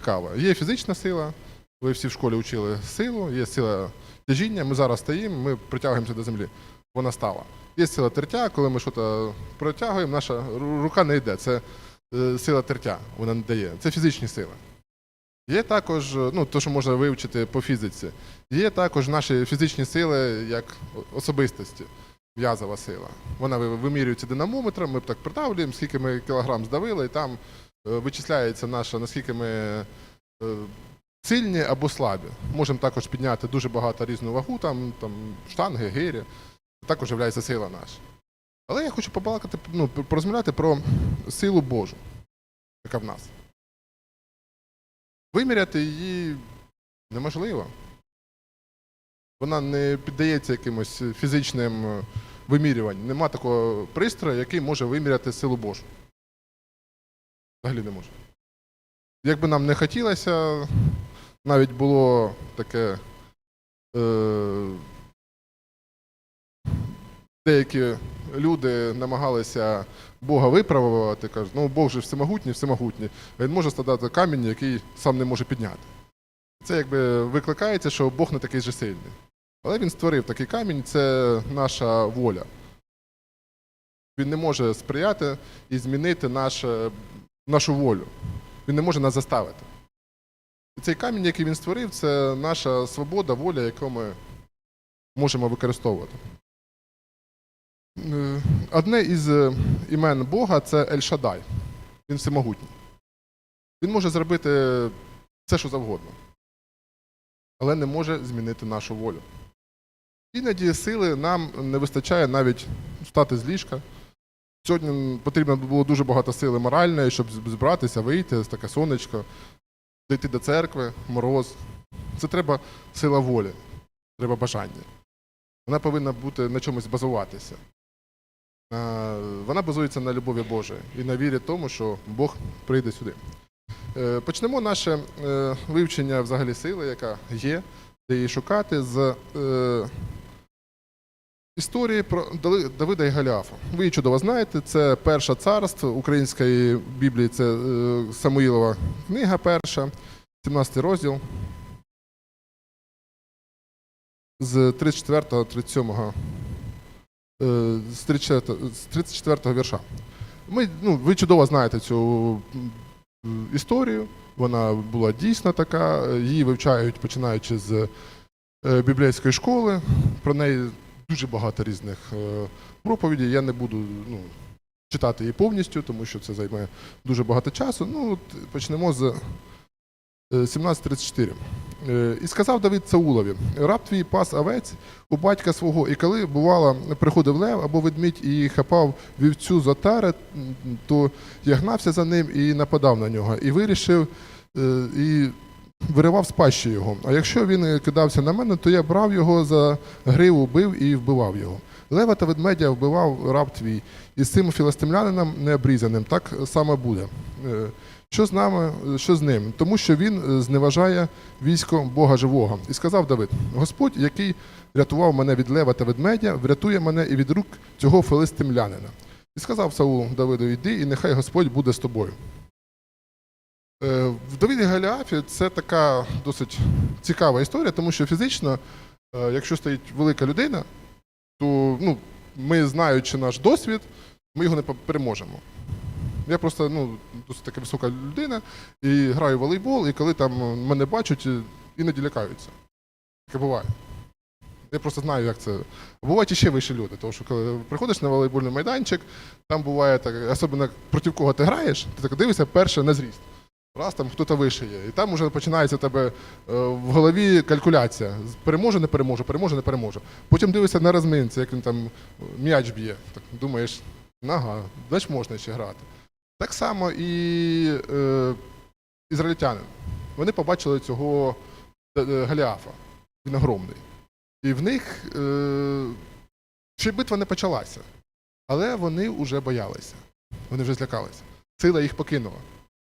цікаво. Є фізична сила, ви всі в школі вчили силу, є сила тяжіння, ми зараз стоїмо, ми притягуємося до землі. Вона стала. Є сила тертя, коли ми щось протягуємо, наша рука не йде. Це е, сила тертя, вона не дає. Це фізичні сили. Є також, е, ну, то, що можна вивчити по фізиці, є також наші фізичні сили як особистості, в'язова сила. Вона вимірюється динамометром, ми так придавлюємо, скільки ми кілограм здавили, і там вичисляється наша, наскільки ми е, сильні або слабі. Можемо також підняти дуже багато різну вагу, там, там штанги, гирі. Також є сила наша. Але я хочу побалакати, ну, порозмовляти про силу Божу, яка в нас. Виміряти її неможливо. Вона не піддається якимось фізичним е, вимірюванням. Нема такого пристрою, який може виміряти силу Божу. Взагалі не може. Якби нам не хотілося, навіть було таке. Е, деякі люди намагалися Бога виправувати, кажуть, ну Бог же всемогутній, всемогутній. Він може складати камінь, який сам не може підняти. Це якби викликається, що Бог не такий же сильний. Але він створив такий камінь, це наша воля. Він не може сприяти і змінити наше, нашу волю. Він не може нас заставити. І цей камінь, який він створив, це наша свобода, воля, яку ми можемо використовувати. Е, Одне із е, імен Бога це Ель-Шадай. Він всемогутній. Він може зробити все, що завгодно, але не може змінити нашу волю. Іноді сили нам не вистачає навіть встати з ліжка. Сьогодні потрібно було дуже багато сили моральної, щоб збиратися, вийти таке сонечко, дійти до церкви, мороз. Це треба сила волі, треба бажання. Вона повинна бути на чомусь базуватися. Вона базується на любові Божої і на вірі тому, що Бог прийде сюди. Е, Почнемо наше е, вивчення взагалі сили, яка є, де її шукати з е, історії про Давида і Голіафа. Ви її чудово знаєте, це перше царство української Біблії, це е, Самуїлова книга перша, 17 розділ. З 34 37 е, з 34, з 34 вірша. Ми, ну, ви чудово знаєте цю історію. Вона була дійсно така. Її вивчають починаючи з е, біблійської школи. Про неї дуже багато різних е, проповідей. Я не буду ну, читати її повністю, тому що це займе дуже багато часу. Ну, от почнемо з е, 17.34. Е, І сказав Давид Саулові: раб твій пас овець у батька свого, і коли, бувало, приходив лев або ведмідь і хапав вівцю з отари, то я гнався за ним і нападав на нього, і вирішив е, і виривав з пащі його. А якщо він кидався на мене, то я брав його за гриву, бив і вбивав його. Лева та ведмедя вбивав раб твій, і з цим філистимлянином необрізаним так само буде. Е, Що з нами, що з ним? Тому що він е, зневажає військо Бога живого. І сказав Давид: Господь, який рятував мене від лева та ведмедя, врятує мене і від рук цього филистимлянина. І сказав Саул Давиду: Йди, і нехай Господь буде з тобою. Е, В Давиді Галіафі це така досить цікава історія, тому що фізично, е, якщо стоїть велика людина, то ну, ми, знаючи наш досвід, ми його не переможемо. Я просто ну, досить така висока людина і граю в волейбол, і коли там мене бачать, е, іноді лякаються. Таке буває. Я просто знаю, як це. Бувають ще вищі люди, тому що коли приходиш на волейбольний майданчик, там буває так, особливо проти кого ти граєш, ти так дивишся перше на зріст. Раз там хтось вище є. І там вже починається тебе е, в голові калькуляція. Переможе, не переможе, переможе, не переможе. Потім дивишся на розминці, як він там е, м'яч б'є. Так думаєш, ага, значить можна ще грати. Так само і е, ізраїльтяни. Вони побачили цього е, е, Він огромний. І в них е, ще битва не почалася. Але вони вже боялися. Вони вже злякалися. Сила їх покинула.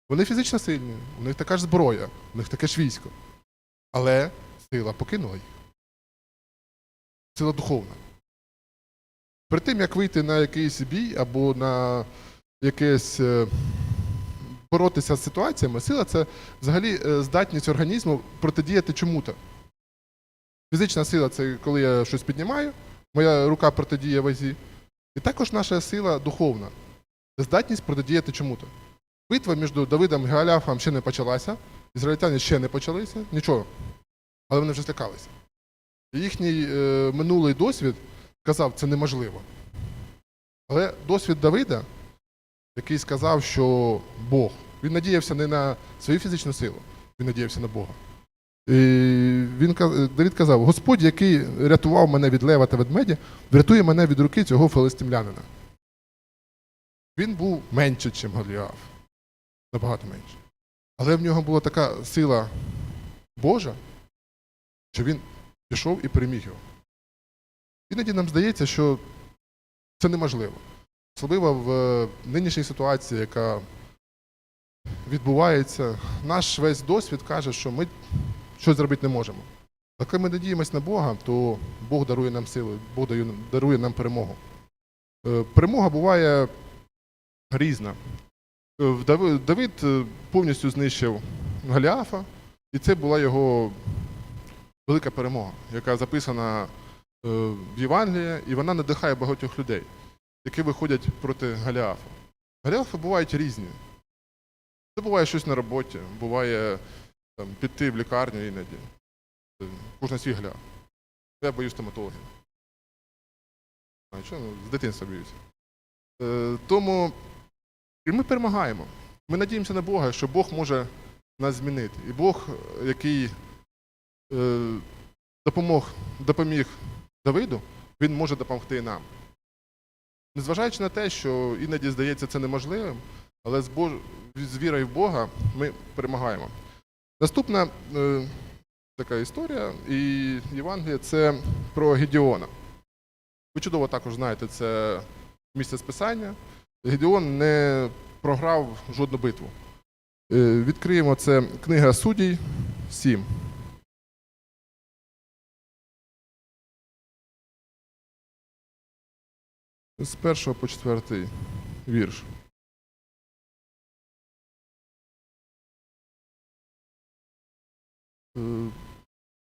Вони фізично сильні, у них така ж зброя, у них таке ж військо. Але сила покинула їх. Сила духовна. Перед тим, як вийти на якийсь бій або на якесь е, боротися з ситуаціями. Сила це взагалі е, здатність організму протидіяти чому-то. Фізична сила це коли я щось піднімаю, моя рука протидіє вазі. І також наша сила духовна. Здатність протидіяти чому-то. Битва між Давидом і Галіафом ще не почалася, ізраїльтяни ще не почалися, нічого. Але вони вже злякалися. Їхній е, минулий досвід казав, це неможливо. Але досвід Давида, який сказав, що Бог, він надіявся не на свою фізичну силу, він надіявся на Бога. І він, Давид казав: Господь, який рятував мене від лева та ведмедя, врятує мене від руки цього филистимлянина. Він був менше, ніж Голіаф. Набагато менше. Але в нього була така сила Божа, що він пішов і переміг його. Іноді нам здається, що це неможливо. Особливо в е, нинішній ситуації, яка відбувається, наш весь досвід каже, що ми щось зробити не можемо. А коли ми надіємося на Бога, то Бог дарує нам сили, Бог дарує нам перемогу. Е, Перемога буває різна. Е, Давид е, повністю знищив Голіафа, і це була його велика перемога, яка записана е, в Євангелії, і вона надихає багатьох людей, які виходять проти Голіафа. Голіафи бувають різні. Це буває щось на роботі, буває там, піти в лікарню іноді. Кожен свій Голіаф. Я боюсь стоматологів. А що, ну, з дитинства боюся. Тому і ми перемагаємо. Ми надіємося на Бога, що Бог може нас змінити. І Бог, е, який е, допомог, допоміг Давиду, він може допомогти і нам. Незважаючи на те, що іноді здається це неможливим, але з, Бож... з вірою в Бога ми перемагаємо. Наступна е, така історія і Євангелія це про Гедіона. Ви чудово також знаєте це місце списання. Гедеон не програв жодну битву. Е, Відкриємо це книга суддій 7. З першого по четвертий вірш.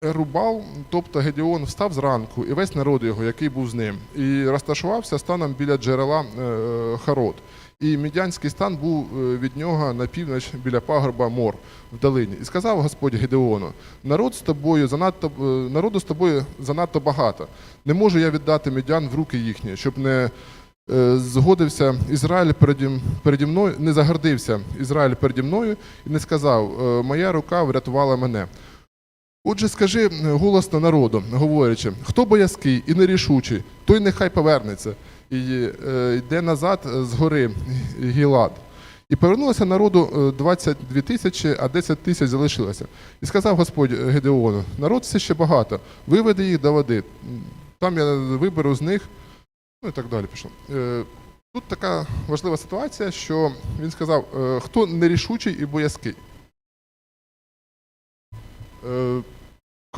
Е, Ерубал, тобто Гедеон, встав зранку, і весь народ його, який був з ним, і розташувався станом біля джерела е, Харод. І мідянський стан був е, від нього на північ біля пагорба Мор в долині. І сказав Господь Гедеону: народ з тобою занадто е, народу з тобою занадто багато. Не можу я віддати медян в руки їхні, щоб не е, згодився Ізраїль переді, переді мною, не загордився Ізраїль переді мною і не сказав: е, Моя рука врятувала мене. Отже, скажи голосно народу, говорячи, хто боязкий і нерішучий, той нехай повернеться і е, йде назад з гори Гілад. І повернулося народу е, 22 тисячі, а 10 тисяч залишилося. І сказав Господь Гедеону: народ все ще багато, виведи їх до води. Там я виберу з них, ну і так далі пішло. Е, Тут така важлива ситуація, що він сказав, е, хто нерішучий і боязкий.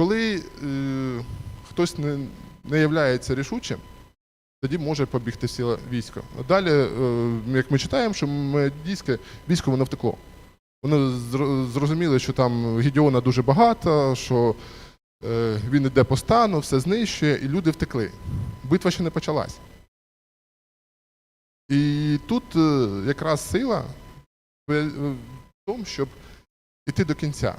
Коли е, хтось не, не являється рішучим, тоді може побігти сила війська. А далі, е, як ми читаємо, що медійське військо воно втекло. Вони зр- зрозуміли, що там Гедіона дуже багато, що е, він іде по стану, все знищує, і люди втекли. Битва ще не почалась. І тут е, якраз сила в тому, щоб іти до кінця.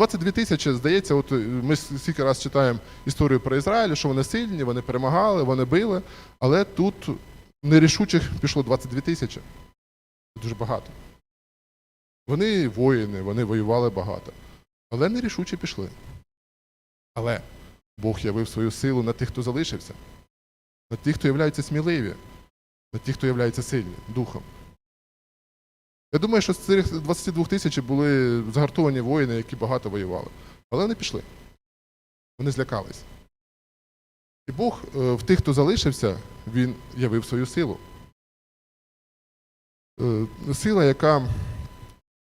22 тисячі, здається, от е, ми стільки раз читаємо історію про Ізраїль, що вони сильні, вони перемагали, вони били, але тут нерішучих пішло 22 тисячі. Дуже багато. Вони воїни, вони воювали багато. Але нерішучі пішли. Але Бог явив свою силу на тих, хто залишився, на тих, хто являються сміливі, на тих, хто являється сильні духом. Я думаю, що з цих 22 тисяч були загартовані воїни, які багато воювали. Але вони пішли. Вони злякались. І Бог е, в тих, хто залишився, він явив свою силу. Е, Сила, яка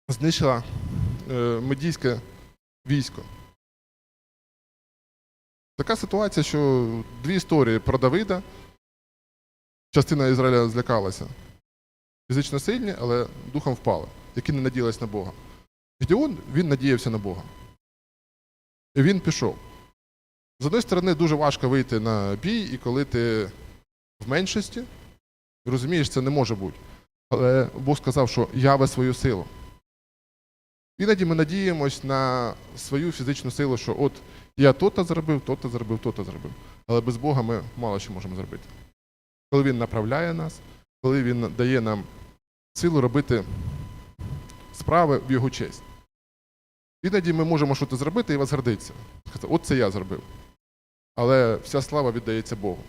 знищила е, медійське військо. Така ситуація, що дві історії про Давида. Частина Ізраїля злякалася. Фізично сильні, але духом впали. які не надіялись на Бога. Гедеон, він надіявся на Бога. І він пішов. З однієї сторони, дуже важко вийти на бій, і коли ти в меншості, розумієш, це не може бути. Але Бог сказав, що яве свою силу. Іноді ми надіємось на свою фізичну силу, що от я то-то зробив, то-то зробив, то-то зробив. Але без Бога ми мало що можемо зробити. Коли Він направляє нас, коли Він дає нам силу робити справи в Його честь. Іноді ми можемо щось зробити і возгордитися. Сказати, От це я зробив. Але вся слава віддається Богу.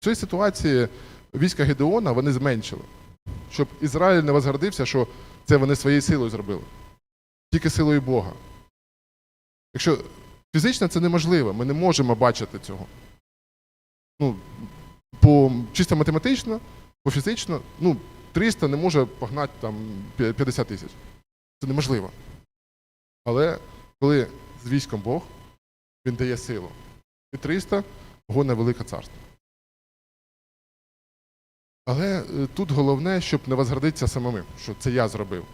В цій ситуації війська Гедеона вони зменшили, щоб Ізраїль не возгордився, що це вони своєю силою зробили. Тільки силою Бога. Якщо фізично це неможливо, ми не можемо бачити цього. Ну, по чисто математично, по фізично, ну, 300 не може погнати там 50 тисяч. Це неможливо. Але коли з військом Бог, він дає силу. І 300 гоне велике царство. Але е, тут головне, щоб не возгордитися самими, що це я зробив.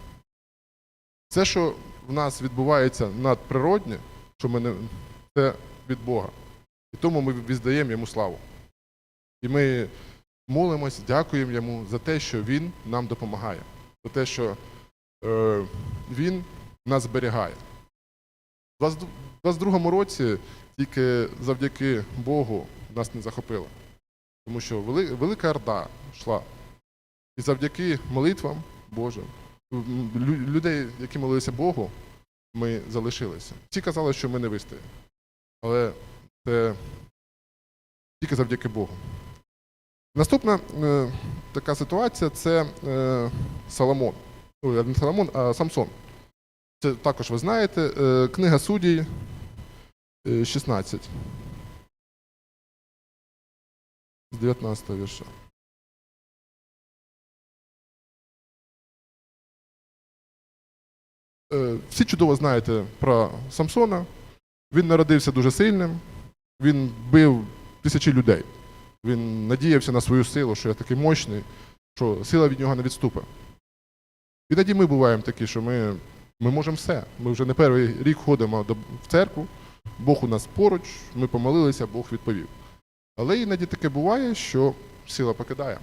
Це, що в нас відбувається надприродне, що ми не, це від Бога. І тому ми віддаємо йому славу. І ми молимось, дякуємо йому за те, що він нам допомагає, за те, що е, він нас зберігає. У 22-му році тільки завдяки Богу нас не захопило. Тому що велика орда йшла. І завдяки молитвам Божим, людей, які молилися Богу, ми залишилися. Всі казали, що ми не вистоїмо. Але це тільки завдяки Богу. Наступна е, така ситуація це е, Соломон. Ой, не Соломон, а Самсон. Це також ви знаєте. Е, книга суддій е, 16. З 19 вірша. Е, Всі чудово знаєте про Самсона. Він народився дуже сильним, він бив тисячі людей. Він надіявся на свою силу, що я такий мощний, що сила від нього не відступить. І тоді ми буваємо такі, що ми, ми можемо все. Ми вже не перший рік ходимо в церкву, Бог у нас поруч, ми помолилися, Бог відповів. Але іноді таке буває, що сила покидає.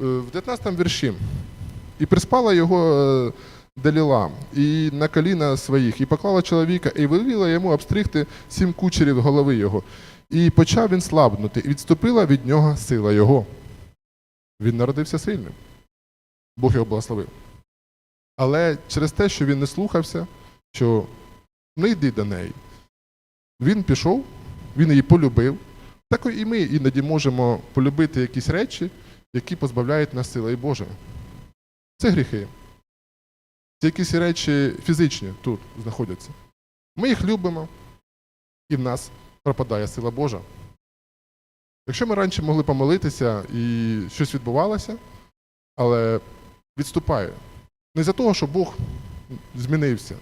Е, В 19 вірші. І приспала його е, Даліла, і на коліна своїх, і поклала чоловіка, і веліла йому обстригти сім кучерів голови його. І почав він слабнути, і відступила від нього сила його. Він народився сильним. Бог його благословив. Але через те, що він не слухався, що не йди до неї, він пішов, він її полюбив. Так і ми іноді можемо полюбити якісь речі, які позбавляють нас сили Божої. Це гріхи. Це якісь речі фізичні тут знаходяться. Ми їх любимо, і в нас пропадає сила Божа. Якщо ми раніше могли помолитися і щось відбувалося, але відступає. Не за того, що Бог змінився.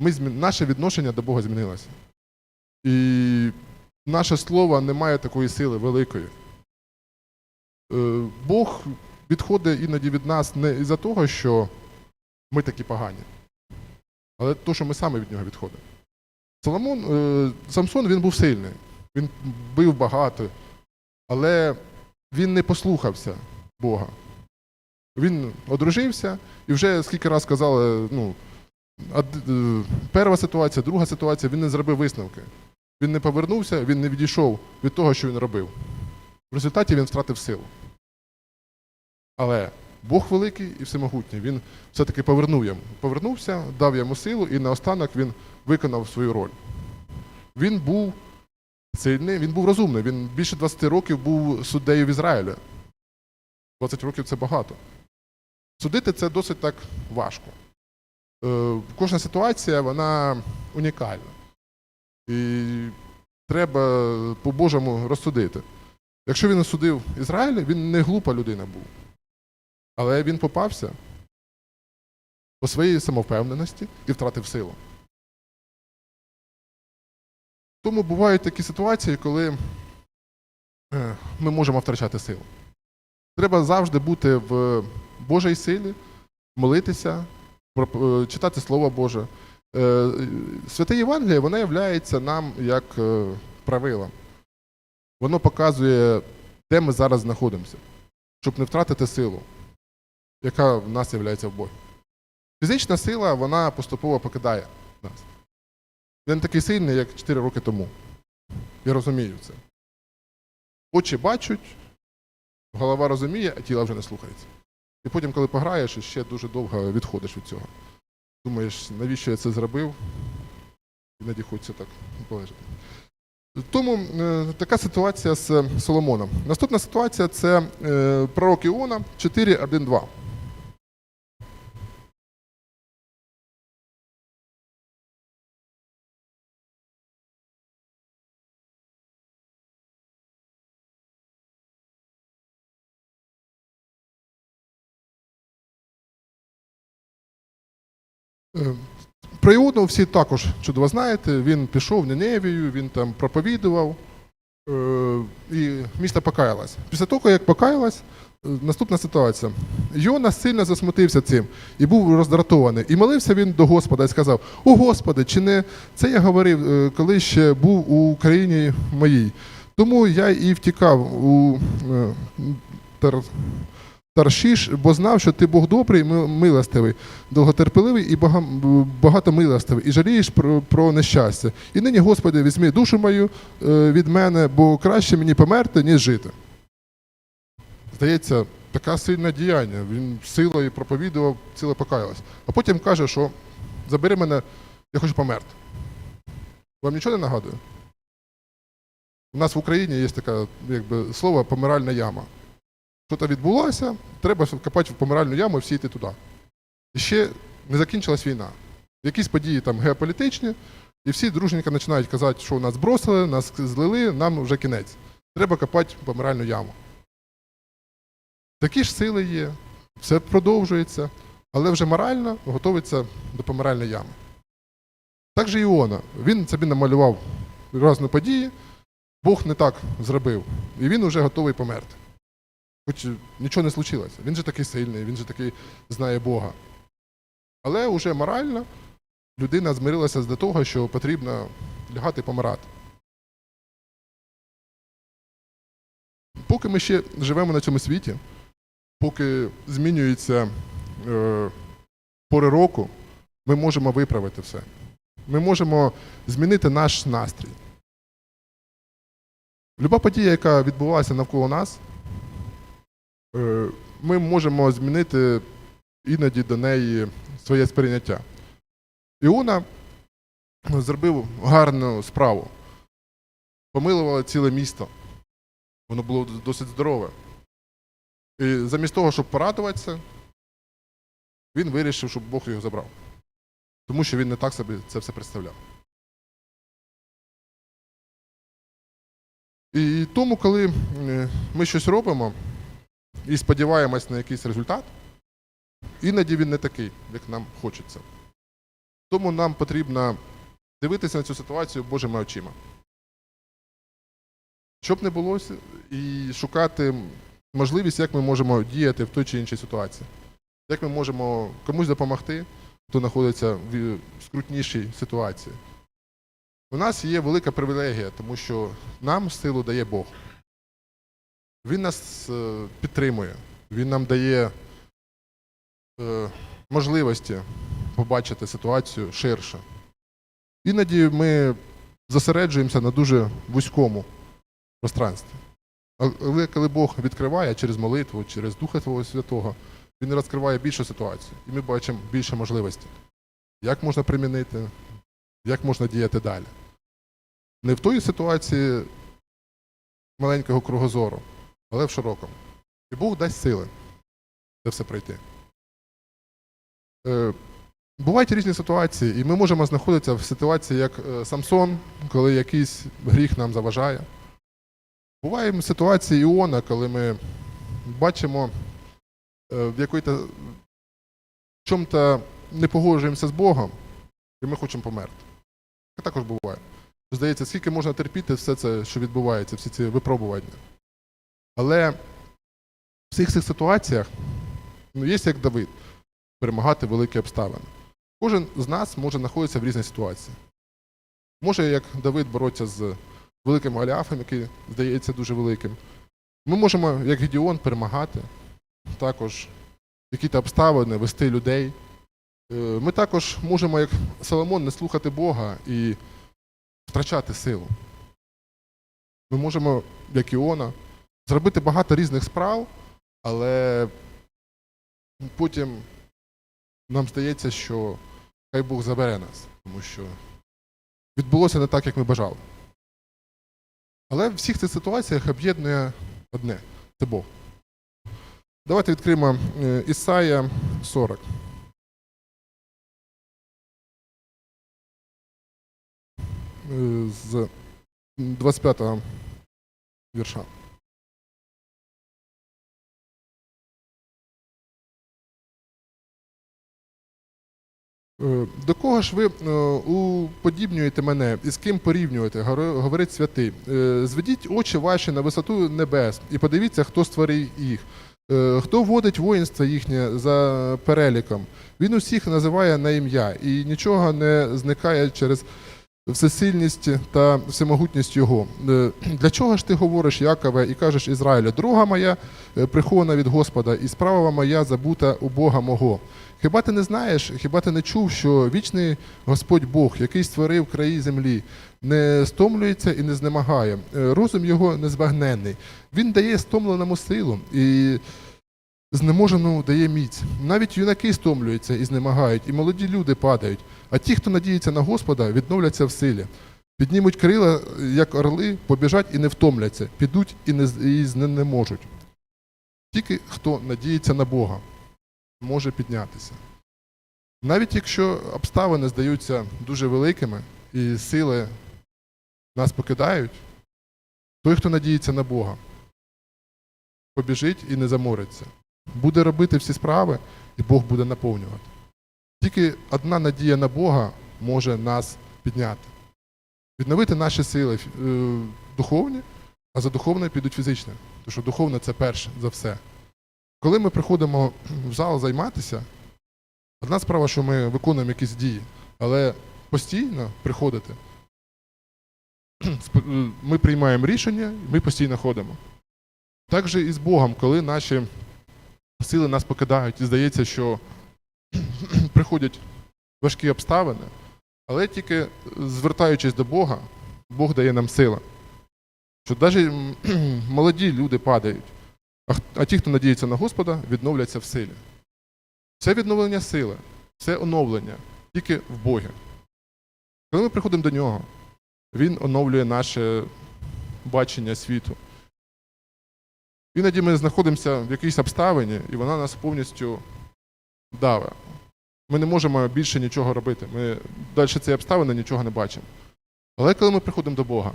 Ми, наше відношення до Бога змінилося. І наше слово не має такої сили великої. Е, Бог відходить іноді від нас не із-за того, що ми такі погані, але то, що ми саме від нього відходимо. Соломон, е, Самсон він був сильний, він бив багато, але він не послухався Бога. Він одружився і вже скільки разів казали, ну, е, перша ситуація, друга ситуація, він не зробив висновки. Він не повернувся, він не відійшов від того, що він робив. В результаті він втратив силу. Але Бог великий і всемогутній, він все-таки повернув йому. Повернувся, дав йому силу, і наостанок він виконав свою роль. Він був сильний, він був розумний. Він більше 20 років був суддею в Ізраїлі. 20 років це багато. Судити це досить так важко. Е, Кожна ситуація вона унікальна. І треба по-божому розсудити. Якщо він осудив Ізраїль, він не глупа людина був. Але він попався по своїй самовпевненості і втратив силу. Тому бувають такі ситуації, коли е, ми можемо втрачати силу. Треба завжди бути в Божій силі, молитися, е, читати Слово Боже. Е, Святе Євангеліє, воно є нам як правилом. Воно показує, де ми зараз знаходимося, щоб не втратити силу, яка в нас є в Богі. Фізична сила, вона поступово покидає нас. Він такий сильний, як 4 роки тому. Я розумію це. Очі бачать, голова розуміє, а тіло вже не слухається. І потім, коли пограєш, ще дуже довго відходиш від цього. Думаєш, навіщо я це зробив? Іноді хочеться так полежати. Тому е, така ситуація з Соломоном. Наступна ситуація це е, пророк Іона 4.1.2. Про Іону всі також чудово знаєте. Він пішов в Ніневію, він там проповідував, е, і місто покаялось. Після того, як покаялось, е, наступна ситуація. Йона сильно засмутився цим і був роздратований. І молився він до Господа і сказав: О Господи, чи не це я говорив, е, коли ще був у країні моїй? Тому я і втікав у Тар... Таршіш, бо знав, що ти Бог добрий, ми- милостивий, довготерпеливий і бага- багатомилостивий, і жалієш про, про нещастя. І нині, Господи, візьми душу мою е, від мене, бо краще мені померти, ніж жити. Здається, така сильна діяння. Він силою проповідував, ціле покаялась. А потім каже, що забери мене, я хочу померти. Вам нічого не нагадує? У нас в Україні є таке якби, слово помиральна яма. Що-то відбулося, треба копати в помиральну яму і всі йти туди. І ще не закінчилась війна. Якісь події там геополітичні, і всі дружненько починають казати, що нас бросили, нас злили, нам вже кінець. Треба копати помиральну яму. Такі ж сили є, все продовжується, але вже морально готується до помиральної ями. Так же Іона. Він собі намалював різні події, Бог не так зробив, і він вже готовий померти. Хоч нічого не случилося. Він же такий сильний, він же такий знає Бога. Але вже морально людина змирилася до того, що потрібно лягати і помирати. Поки ми ще живемо на цьому світі, поки змінюються е, пори року, ми можемо виправити все. Ми можемо змінити наш настрій. Люба подія, яка відбувалася навколо нас, ми можемо змінити іноді до неї своє сприйняття. Іона зробив гарну справу. Помилувало ціле місто. Воно було досить здорове. І замість того, щоб порадуватися, він вирішив, щоб Бог його забрав. Тому що він не так собі це все представляв. І тому, коли е, ми щось робимо і сподіваємось на якийсь результат, іноді він не такий, як нам хочеться. Тому нам потрібно дивитися на цю ситуацію Божими очима. Щоб не було, і шукати можливість, як ми можемо діяти в той чи іншій ситуації. Як ми можемо комусь допомогти, хто знаходиться в скрутнішій ситуації. У нас є велика привілегія, тому що нам силу дає Бог. Він нас е, підтримує, Він нам дає е, можливості побачити ситуацію ширше. Іноді ми зосереджуємося на дуже вузькому пространстві. Але коли Бог відкриває через молитву, через Духа Твого Святого, Він розкриває більшу ситуацію, і ми бачимо більше можливостей. Як можна примінити, як можна діяти далі. Не в тої ситуації маленького кругозору, але в широкому. І Бог дасть сили це все пройти. Е, Бувають різні ситуації, і ми можемо знаходитися в ситуації, як е, Самсон, коли якийсь гріх нам заважає. Буваємо ситуації Іона, коли ми бачимо е, в якої-то чому-то не погоджуємося з Богом, і ми хочемо померти. Це також буває. Здається, скільки можна терпіти все це, що відбувається, всі ці випробування. Але в всіх цих ситуаціях ну, є як Давид. перемагати великі обставини. Кожен з нас може знаходитися в різній ситуації. Може, як Давид бороться з великим Голіафом, який здається дуже великим. Ми можемо, як Гедіон, перемагати, також якісь обставини, вести людей. Е, Ми також можемо, як Соломон, не слухати Бога і втрачати силу. Ми можемо, як Іона, зробити багато різних справ, але потім нам здається, що хай Бог забере нас, тому що відбулося не так, як ми бажали. Але в всіх цих ситуаціях об'єднує одне це Бог. Давайте відкриємо е, Ісая 40. Е, З 25 вірша. До кого ж ви е, уподібнюєте мене і з ким порівнюєте? Говорить святий. Е, Зведіть очі ваші на висоту небес і подивіться, хто створив їх. Е, Хто водить воїнство їхнє за переліком? Він усіх називає на ім'я і нічого не зникає через всесильність та всемогутність його. Е, Для чого ж ти говориш, Якове, і кажеш Ізраїлю, друга моя е, прихована від Господа, і справа моя забута у Бога мого. Хіба ти не знаєш, хіба ти не чув, що вічний Господь Бог, який створив краї землі, не стомлюється і не знемагає, Е, розум його незбагненний. Він дає стомленому силу і знеможеному дає міць. Навіть юнаки стомлюються і знемагають, і молоді люди падають. А ті, хто надіється на Господа, відновляться в силі. Піднімуть крила, як орли, побіжать і не втомляться, підуть і не, і не можуть. Тільки хто надіється на Бога, може піднятися. Навіть якщо обставини здаються дуже великими і сили нас покидають, той, хто надіється на Бога, побіжить і не замориться. Буде робити всі справи, і Бог буде наповнювати. Тільки одна надія на Бога може нас підняти, відновити наші сили е, духовні, а за духовне підуть фізичні. Тому що духовне це перше за все. Коли ми приходимо в зал займатися, одна справа, що ми виконуємо якісь дії, але постійно приходити, е, ми приймаємо рішення, ми постійно ходимо. Так же і з Богом, коли наші сили нас покидають, і здається, що приходять важкі обставини, але тільки звертаючись до Бога, Бог дає нам сили. Що навіть молоді люди падають, а, ті, хто надіється на Господа, відновляться в силі. Це відновлення сили, це оновлення тільки в Богі. Коли ми приходимо до нього, Він оновлює наше бачення світу. Іноді ми знаходимося в якійсь обставині, і вона нас повністю даве. Ми не можемо більше нічого робити. Ми далі цієї обставини нічого не бачимо. Але коли ми приходимо до Бога,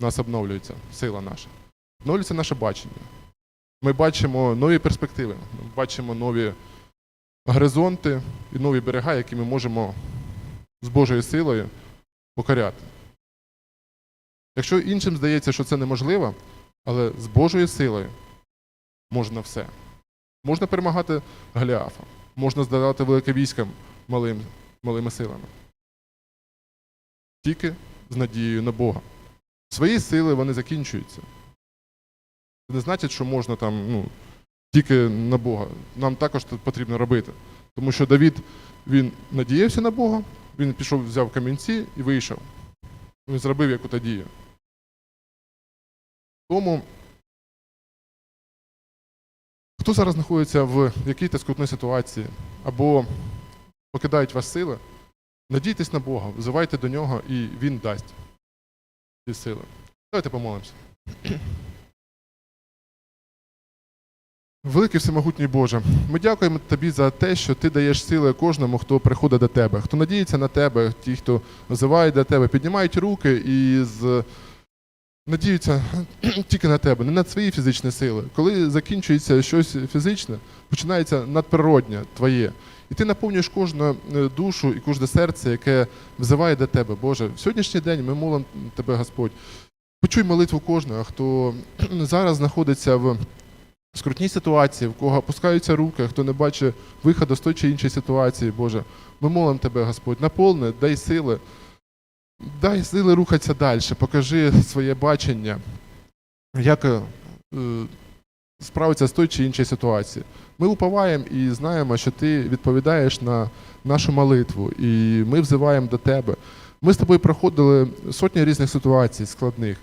нас обновлюється сила наша, обновлюється наше бачення. Ми бачимо нові перспективи, ми бачимо нові горизонти і нові берега, які ми можемо з Божою силою покоряти. Якщо іншим здається, що це неможливо, але з Божою силою можна все. Можна перемагати Голіафа, можна здавати велике військо малим, малими силами. Тільки з надією на Бога. Свої сили вони закінчуються. Це не значить, що можна там, ну, тільки на Бога. Нам також це потрібно робити. Тому що Давід він надіявся на Бога, він пішов, взяв камінці і вийшов. Він зробив яку-то дію. Тому, хто зараз знаходиться в якійсь скрутній ситуації або покидають вас сили, надійтесь на Бога, взивайте до нього, і Він дасть ці сили. Давайте помолимося. Великий всемогутній Боже, ми дякуємо Тобі за те, що Ти даєш сили кожному, хто приходить до Тебе, хто надіється на Тебе, ті, хто називають до Тебе, піднімають руки і з... надіються тільки на Тебе, не на свої фізичні сили. Коли закінчується щось фізичне, починається надприроднє Твоє. І ти наповнюєш кожну е, душу і кожне серце, яке взиває до Тебе. Боже, в сьогоднішній день ми молимо Тебе, Господь. Почуй молитву кожного, хто зараз знаходиться в скрутній ситуації, в кого опускаються руки, хто не бачить виходу з той чи іншої ситуації, Боже. Ми молимо Тебе, Господь, наповни, дай сили, дай сили рухатися далі, покажи своє бачення, як е, справитися з той чи іншою ситуацією. Ми уповаємо і знаємо, що ти відповідаєш на нашу молитву, і ми взиваємо до тебе. Ми з тобою проходили сотні різних ситуацій складних.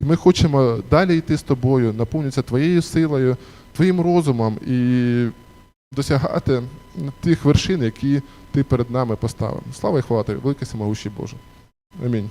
І ми хочемо далі йти з тобою, наповнитися твоєю силою, твоїм розумом і досягати тих вершин, які ти перед нами поставив. Слава і хвала тобі, великий самогущий Боже. I mean,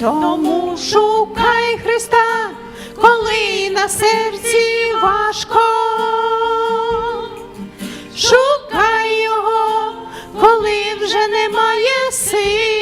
Тому шукай Христа, коли на серці важко. Шукай його, коли вже немає сил.